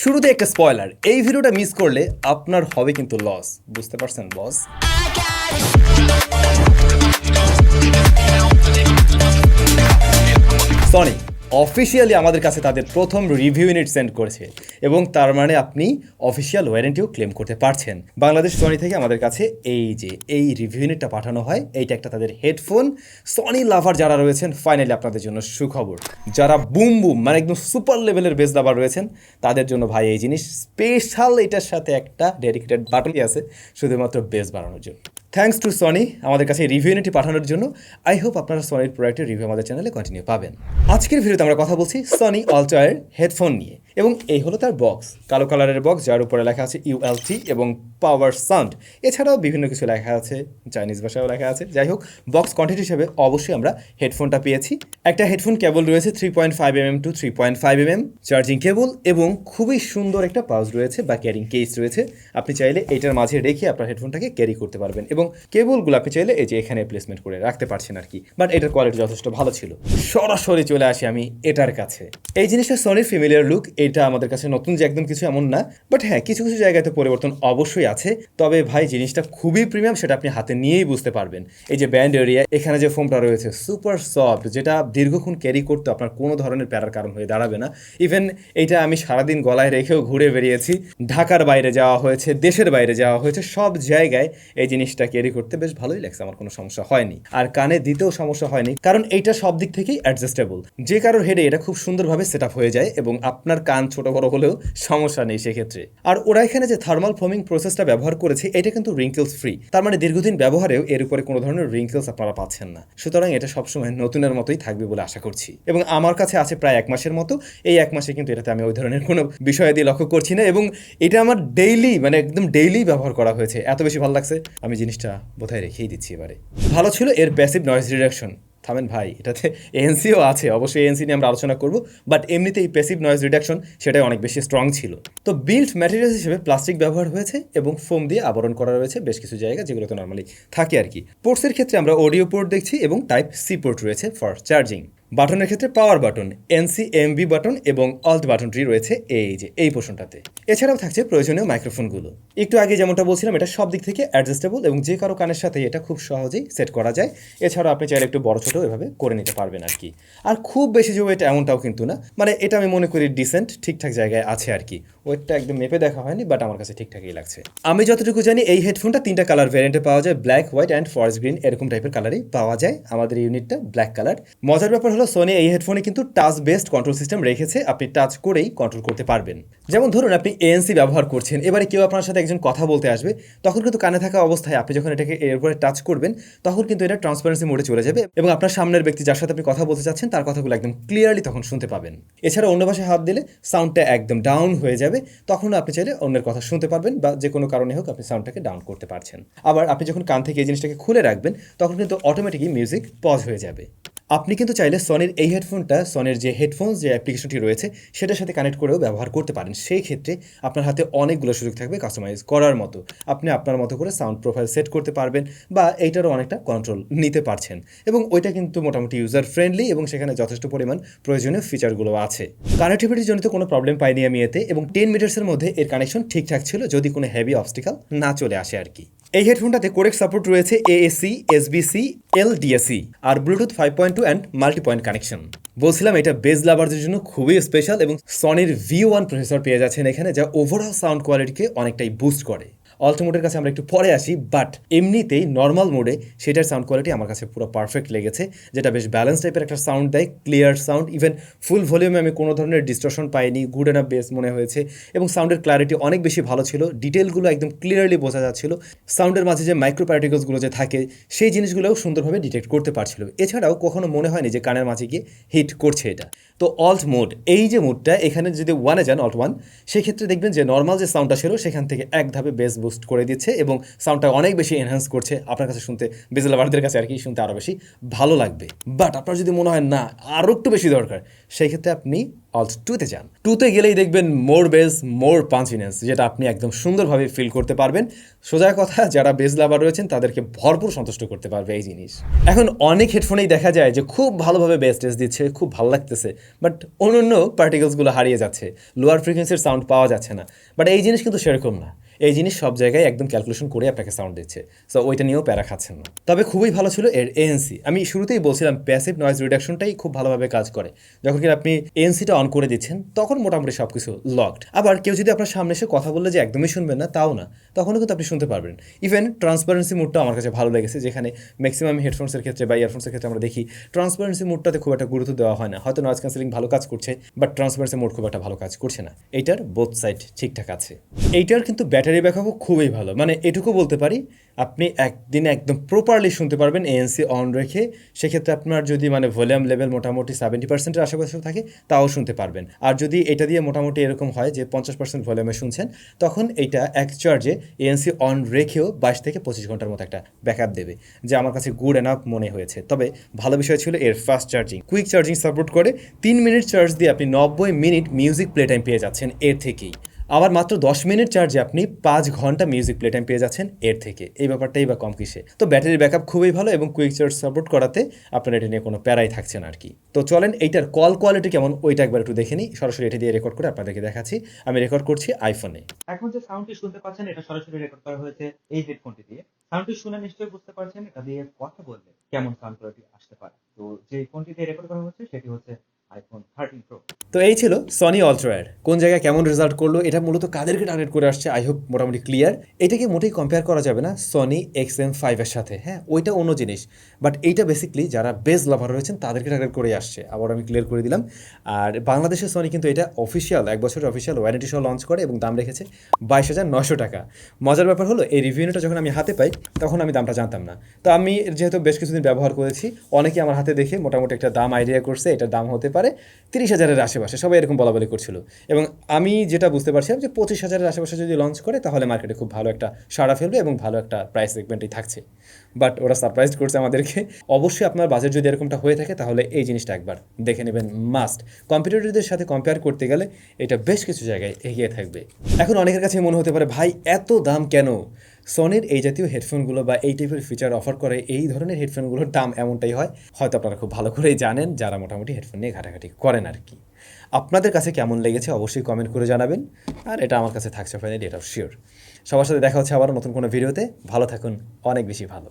শুরুতে একটা স্পয়লার এই ভিডিওটা মিস করলে আপনার হবে কিন্তু লস বুঝতে পারছেন বস সনি অফিসিয়ালি আমাদের কাছে তাদের প্রথম রিভিউ ইউনিট সেন্ড করেছে এবং তার মানে আপনি অফিসিয়াল ওয়ারেন্টিও ক্লেম করতে পারছেন। বাংলাদেশ সনি থেকে আমাদের কাছে এই যে, এই রিভিউ ইউনিটটা পাঠানো হয়, এইটা একটা তাদের হেডফোন সনি লাভার যারা রয়েছেন ফাইনালি আপনাদের জন্য সুখবর। যারা বুম বুম মানে একদম সুপার লেভেলের বেস লাভার রয়েছেন, তাদের জন্য ভাই এই জিনিস স্পেশাল এটার সাথে একটা ডেডিকেটেড বাটনই আছে, শুধুমাত্র বেস বাড়ানোর জন্য। থ্যাঙ্কস টু সনি আমাদের কাছে রিভিউ ইউনিটি পাঠানোর জন্য আই হোপ আপনারা সনির প্রোডাক্টের রিভিউ আমাদের চ্যানেলে কন্টিনিউ পাবেন। আজকের ভিডিওতে আমরা কথা বলছি সনি অলটয়ের হেডফোন নিয়ে। এবং এই হলো তার বক্স কালো কালারের বক্স যার উপরে লেখা আছে ইউএলটি এবং পাওয়ার সাউন্ড এছাড়াও বিভিন্ন কিছু লেখা আছে চাইনিজ ভাষাও লেখা আছে। যাই হোক বক্স কন্টেন্ট হিসেবে অবশ্যই আমরা হেডফোনটা পেয়েছি। একটা হেডফোন কেবল রয়েছে three point five M M to three point five M M charging cable এবং খুবই সুন্দর একটা পাউচ রয়েছে বা ক্যারিং কেস রয়েছে। আপনি চাইলে এটার মাঝে রেখে আপনার হেডফোনটাকে ক্যারি করতে পারবেন এবং কেবলগুলো আপনি চাইলে এই যে এখানে প্লেসমেন্ট করে রাখতে পারছেন আর কি। বাট এটার কোয়ালিটি যথেষ্ট ভালো ছিল। সরাসরি চলে আসি আমি এটার কাছে। এই জিনিসটা সনির ফেমিলিয়ার লুক এটা আমাদের কাছে নতুন যে একদম কিছু এমন না বাট হ্যাঁ কিছু কিছু জায়গাতে পরিবর্তন অবশ্যই আছে। তবে ভাই, জিনিসটা খুবই প্রিমিয়াম সেটা আপনি হাতে নিয়েই বুঝতে পারবেন। এই যে ব্যান্ড এরিয়া এখানে যে ফোমটা রয়েছে সুপার সফট যেটা দীর্ঘক্ষণ ক্যারি করতে আপনার কোনো ধরনের প্যারার কারণ হয়ে দাঁড়াবে না। ইভেন এটা আমি সারাদিন গলায় রেখেও ঘুরে বেরিয়েছি। ঢাকার বাইরে যাওয়া হয়েছে, দেশের বাইরে যাওয়া হয়েছে, সব জায়গায় এই জিনিসটা ক্যারি করতে বেশ ভালোই লাগছে, আমার কোনো সমস্যা হয়নি। আর কানে দিতেও সমস্যা হয়নি, কারণ এইটা সব দিক থেকেই অ্যাডজাস্টেবল যে কারোর হেডে এটা খুব সুন্দরভাবে সেট হয়ে যায় এবং আপনার কান ছোট বড় হলেও সমস্যা নেই সেক্ষেত্রে। আর ওরা এখানে যে থার্মাল ফোমিং প্রসেসটা ব্যবহার করেছে, এটা কিন্তু রিঙ্কেলস ফ্রি তার মানে দীর্ঘদিন ব্যবহারেও এর উপরে কোনো ধরনের রিঙ্কেলস আপনারা পাচ্ছেন না। সুতরাং এটা সবসময় নতুনের মতোই থাকবে বলে আশা করছি। এবং আমার কাছে আছে প্রায় এক মাসের মতো। এই এক মাসে কিন্তু এটাতে আমি ওই ধরনের কোনো বিষয় দিয়ে লক্ষ্য করছি না এবং এটা আমার ডেইলি মানে একদম ডেইলি ব্যবহার করা হয়েছে। এত বেশি ভালো লাগছে। আমি জিনিসটা বোধহয় রেখেই দিচ্ছি এবারে। ভালো ছিল এর প্যাসিভ নয়েজ রিডাকশন থামেন ভাই, এটাতে এএনসিও আছে, অবশ্যই এএনসি নিয়ে আমরা আলোচনা করব বাট এমনিতে এই প্যাসিভ নয়েজ রিডাকশন সেটাই অনেক বেশি স্ট্রং ছিল। তো বিল্ড ম্যাটেরিয়াল হিসেবে প্লাস্টিক ব্যবহার হয়েছে এবং ফোম দিয়ে আবরণ করা রয়েছে বেশ কিছু জায়গা যেগুলোতে নর্মালি থাকে আর কি। পোর্টসের ক্ষেত্রে আমরা অডিও পোর্ট দেখছি এবং টাইপ সি পোর্ট রয়েছে ফর চার্জিং বাটনের ক্ষেত্রে power button NC MB button এবং অল্ট বাটনটি রয়েছে এই যে, এই পোর্শনটাতে এছাড়াও থাকছে প্রয়োজনীয় মাইক্রোফোনগুলো একটু আগে যেমনটা বলছিলাম, এটা সব দিক থেকে অ্যাডজাস্টেবল এবং যে কারও কানের সাথে এটা খুব সহজেই সেট করা যায়। এছাড়াও আপনি চাইলে একটু বড় ছোটো এভাবে করে নিতে পারবেন আর কি। আর খুব বেশি যে ওয়েট এমনটাও কিন্তু না। মানে এটা আমি মনে করি ডিসেন্ট ঠিকঠাক জায়গায় আছে আর কি। ওয়েটটা একদম মেপে দেখা হয়নি বাট আমার কাছে ঠিকঠাকই লাগছে। আমি যতটুকু জানি এই হেডফোনটা তিনটা কালার ভ্যারিয়েন্টে পাওয়া যায় black white and forest green এরকম টাইপের কালারই পাওয়া যায় আমাদের ইউনিটটা ব্ল্যাক কালার মজার ব্যাপার হলো সোনি এই হেডফোনে কিন্তু টাচ বেসড কন্ট্রোল সিস্টেম রেখেছে, আপনি টাচ করেই কন্ট্রোল করতে পারবেন। যেমন ধরুন, আপনি এএনসি ব্যবহার করছেন, এবারে কেউ আপনার সাথে একজন কথা বলতে আসবে, তখন কিন্তু কানে থাকা অবস্থায় আপনি যখন এটাকে এর উপরে টাচ করবেন, তখন কিন্তু এটা ট্রান্সপারেন্সি মোডে চলে যাবে এবং আপনার সামনের ব্যক্তি যার সাথে আপনি কথা বলতে চাচ্ছেন, তার কথাগুলো একদম ক্লিয়ারলি তখন শুনতে পাবেন। এছাড়া অন্য পাশে হাত দিলে সাউন্ডটা একদম ডাউন হয়ে যাবে তখন আপনি চাইলে অন্যের কথা শুনতে পারবেন বা যে কোনো কারণে হোক আপনি সাউন্ডটাকে ডাউন করতে পারছেন। আবার আপনি যখন কান থেকে এই জিনিসটাকে খুলে রাখবেন, তখন কিন্তু অটোমেটিকই মিউজিক পজ হয়ে যাবে। আপনি কিন্তু চাইলে সনির এই হেডফোনটা সনির যে হেডফোনস যে অ্যাপ্লিকেশনটি রয়েছে, সেটার সাথে কানেক্ট করেও ব্যবহার করতে পারেন। সেই ক্ষেত্রে আপনার হাতে অনেকগুলো সুযোগ থাকবে কাস্টমাইজ করার মতো। আপনি আপনার মতো করে সাউন্ড প্রোফাইল সেট করতে পারবেন বা এইটারও অনেকটা কন্ট্রোল নিতে পারছেন। এবং ওইটা কিন্তু মোটামুটি ইউজার ফ্রেন্ডলি এবং সেখানে যথেষ্ট পরিমাণ প্রয়োজনীয় ফিচারগুলো আছে। কানেক্টিভিটির জন্য তো কোনো প্রবলেম পাইনি আমি এতে এবং টেন মিটার্সের মধ্যে এর কানেকশন ঠিকঠাক ছিল যদি কোনো হেভি অবস্টিকাল না চলে আসে আর কি। এই হেডফোনটাতে কোরেক সাপোর্ট রয়েছে AAC SBC LDAC R Bluetooth five point two and multipoint connection বলছিলাম এটা বেজ লাভারদের জন্য খুবই স্পেশাল এবং সনির ভি ওয়ান প্রসেসর পেয়ে যাচ্ছেন এখানে, যা ওভারঅল সাউন্ড কোয়ালিটিকে অনেকটাই বুস্ট করে। অল্টো মোডের কাছে আমরা একটু পরে আসি বাট এমনিতেই নর্মাল মোডে সেটার সাউন্ড কোয়ালিটি আমার কাছে পুরো পারফেক্ট লেগেছে, যেটা বেশ ব্যালেন্স টাইপের একটা সাউন্ড দেয় ক্লিয়ার সাউন্ড ইভেন ফুল ভলিউমে আমি কোনো ধরনের ডিস্ট্রশন পাইনি গুড এনাফ বেস মনে হয়েছে, এবং সাউন্ডের ক্লারিটি অনেক বেশি ভালো ছিল ডিটেলগুলো একদম ক্লিয়ারলি বোঝা যাচ্ছিল সাউন্ডের মাঝে যে মাইক্রো প্যারাটিকলসগুলো যে থাকে, সেই জিনিসগুলোও সুন্দরভাবে ডিটেক্ট করতে পারছিল। এছাড়াও কখনো মনে হয়নি যে কানের মাঝে গিয়ে হিট করছে এটা। তো অল্ট মোড এই যে মোডটা এখানে যদি ওয়ানে যান অল্ট ওয়ান সেক্ষেত্রে দেখবেন যে নর্মাল যে সাউন্ডটা ছিল, সেখান থেকে এক ধাপে বেস বুস্ট করে দিচ্ছে এবং সাউন্ডটা অনেক বেশি এনহ্যান্স করছে আপনার কাছে শুনতে বেজ কাছে আর কি শুনতে আরও বেশি ভালো লাগবে। বাট আপনার যদি মনে হয়, না আরও একটু বেশি দরকার, সেই ক্ষেত্রে আপনি অল্ট টুতে যান। টুতে গেলেই দেখবেন মোর বেস মোর পাঞ্চিনেস যেটা আপনি একদম সুন্দরভাবে ফিল করতে পারবেন। সোজা কথা, যারা বেস লাভার রয়েছেন, তাদেরকে ভরপুর সন্তুষ্ট করতে পারবে এই জিনিস। এখন অনেক হেডফোনেই দেখা যায় যে খুব ভালোভাবে বেস টেস্ট দিচ্ছে, খুব ভালো লাগতেছে বাট অন্য অন্য পার্টিকেলসগুলো হারিয়ে যাচ্ছে। লোয়ার ফ্রিকোয়েন্সির সাউন্ড পাওয়া যাচ্ছে না। বাট এই জিনিস কিন্তু সেরকম না। এই জিনিস সব জায়গায় একদম ক্যালকুলেশন করে আপনাকে সাউন্ড দিচ্ছে। সো ওইটা নিয়েও প্যারা খাচ্ছেন না। তবে খুবই ভালো ছিল এর এএনসি আমি শুরুতেই বলছিলাম প্যাসিভ নয়েজ রিডাকশনটাই খুব ভালোভাবে কাজ করে। যখন কি আপনি এএনসিটা অন করে দিচ্ছেন, তখন মোটামুটি সব কিছু লকড আবার কেউ যদি আপনার সামনে এসে কথা বললে যে একদমই শুনবেন না, তাও না। তখনও কিন্তু আপনি শুনতে পারবেন। ইভেন ট্রান্সপারেন্সি মুডটা আমার কাছে ভালো লেগেছে, যেখানে ম্যাক্সিমাম হেডফোনসের ক্ষেত্রে বা ইয়ারফোনসের ক্ষেত্রে আমরা দেখি ট্রান্সপারেন্সি মুডটাতে খুব একটা গুরুত্ব দেওয়া হয় না। হয়তো নয়েজ ক্যান্সেলিং ভালো কাজ করছে বাট ট্রান্সপারেন্সি মুড খুব একটা ভালো কাজ করছে না। এইটার বোথ সাইড ঠিকঠাক আছে। এইটার কিন্তু ব্যাটারি ব্যাকআপও খুবই ভালো। মানে এটুকু বলতে পারি, আপনি একদিনে একদম প্রপারলি শুনতে পারবেন এএনসি অন রেখে, সেক্ষেত্রে আপনার যদি মানে ভলিউম লেভেল মোটামুটি সেভেন্টি পার্সেন্টের আশেপাশে থাকে, তাও শুনতে পারবেন। আর যদি এটা দিয়ে মোটামুটি এরকম হয় যে পঞ্চাশ পার্সেন্ট ভলিউমে শুনছেন, তখন এটা এক চার্জে এএনসি অন রেখেও বাইশ থেকে পঁচিশ ঘণ্টার মতো একটা ব্যাকআপ দেবে, যে আমার কাছে গুড এনাফ মনে হয়েছে। তবে ভালো বিষয় ছিল এর fast charging quick charging support করে তিন মিনিট চার্জ দিয়ে আপনি নব্বই মিনিট মিউজিক প্লে টাইম পেয়ে যাচ্ছেন এর থেকেই। আবার মাত্র দশ মিনিট চার্জে আপনি পাঁচ ঘণ্টা মিউজিক প্লে টাইম পেয়ে যাচ্ছেন। এর থেকে। এই ব্যাপারটাই বা কম কিসে। তো ব্যাটারি ব্যাকআপ খুবই ভালো এবং কুইক চার্জ সাপোর্ট করাতে আপনার এটা নিয়ে কোনো প্যারাই থাকছে না আর কি তো চলেন এইটার কল কোয়ালিটি কেমন, ওইটা একবার একটু দেখে নিই। সরাসরি এটা দিয়ে রেকর্ড করে আপনাদেরকে দেখাচ্ছি। আমি রেকর্ড করছি আইফোনে এখন যে সাউন্ডটি শুনতে পাচ্ছেন, এটা সরাসরি রেকর্ড করা হয়েছে এই হেডফোনটি দিয়ে। সাউন্ডটি শুনে নিশ্চয়ই বুঝতে পারছেন, এটা দিয়ে কথা বললে কেমন সাউন্ড কোয়ালিটি আসতে পারে। তো যে ফোনটি দিয়ে রেকর্ড করা হচ্ছে, সেটি হচ্ছে তো এই ছিল সনি অল্ট্রায়ার কোন জায়গায় কেমন রেজাল্ট করল, এটা মূলত কাদেরকে টার্গেট করে আসছে আই হোপ মোটামুটি ক্লিয়ার এটাকে মোটেই কম্পেয়ার করা যাবে না সনি এক্স এম ফাইভের সাথে হ্যাঁ ওইটা অন্য জিনিস। বাট এইটা বেসিকলি যারা বেজ লাভার রয়েছেন, তাদেরকে টার্গেট করে আসছে। আবার আমি ক্লিয়ার করে দিলাম। আর বাংলাদেশের সনি কিন্তু এটা অফিসিয়াল এক বছরের অফিসিয়াল ওয়ারেন্টি সহ লঞ্চ করে এবং দাম রেখেছে বাইশ হাজার নশো টাকা। মজার ব্যাপার হলো, এই রিভিউটা যখন আমি হাতে পাই, তখন আমি দামটা জানতাম না। তো আমি যেহেতু বেশ কিছুদিন ব্যবহার করেছি, অনেকে আমার হাতে দেখে মোটামুটি একটা দাম আইডিয়া করছে, এটার দাম হতে পারে তিরিশ হাজারের আশেপাশে। সবাই এরকম বলা বলি করছিল। এবং আমি যেটা বুঝতে পারছিলাম যে পঁচিশ হাজারের আশেপাশে যদি লঞ্চ করে, তাহলে মার্কেটে খুব ভালো একটা সাড়া ফেলবে এবং ভালো একটা প্রাইস সেগমেন্টই থাকছে। বাট ওরা সারপ্রাইজ করছে আমাদেরকে। অবশ্যই আপনার বাজেট যদি এরকমটা হয়ে থাকে, তাহলে এই জিনিসটা একবার দেখে নেবেন মাস্ট কম্পিটিটরদের সাথে কম্পেয়ার করতে গেলে এটা বেশ কিছু জায়গায় এগিয়ে থাকবে। এখন অনেকের কাছে মনে হতে পারে, ভাই, এত দাম কেন? সনির এই জাতীয় হেডফোনগুলো বা এই টাইপের ফিচার অফার করে এই ধরনের হেডফোনগুলোর দাম এমনটাই হয়। হয়তো আপনারা খুব ভালো করেই জানেন, যারা মোটামুটি হেডফোন নিয়ে ঘাটাঘাটি করেন আর কি আপনাদের কাছে কেমন লেগেছে অবশ্যই কমেন্ট করে জানাবেন। আর এটা আমার কাছে থাকছে ফাইনালি এটা শিওর সবার সাথে দেখা হচ্ছে আবার নতুন কোনো ভিডিওতে ভালো থাকুন, অনেক বেশি ভালো।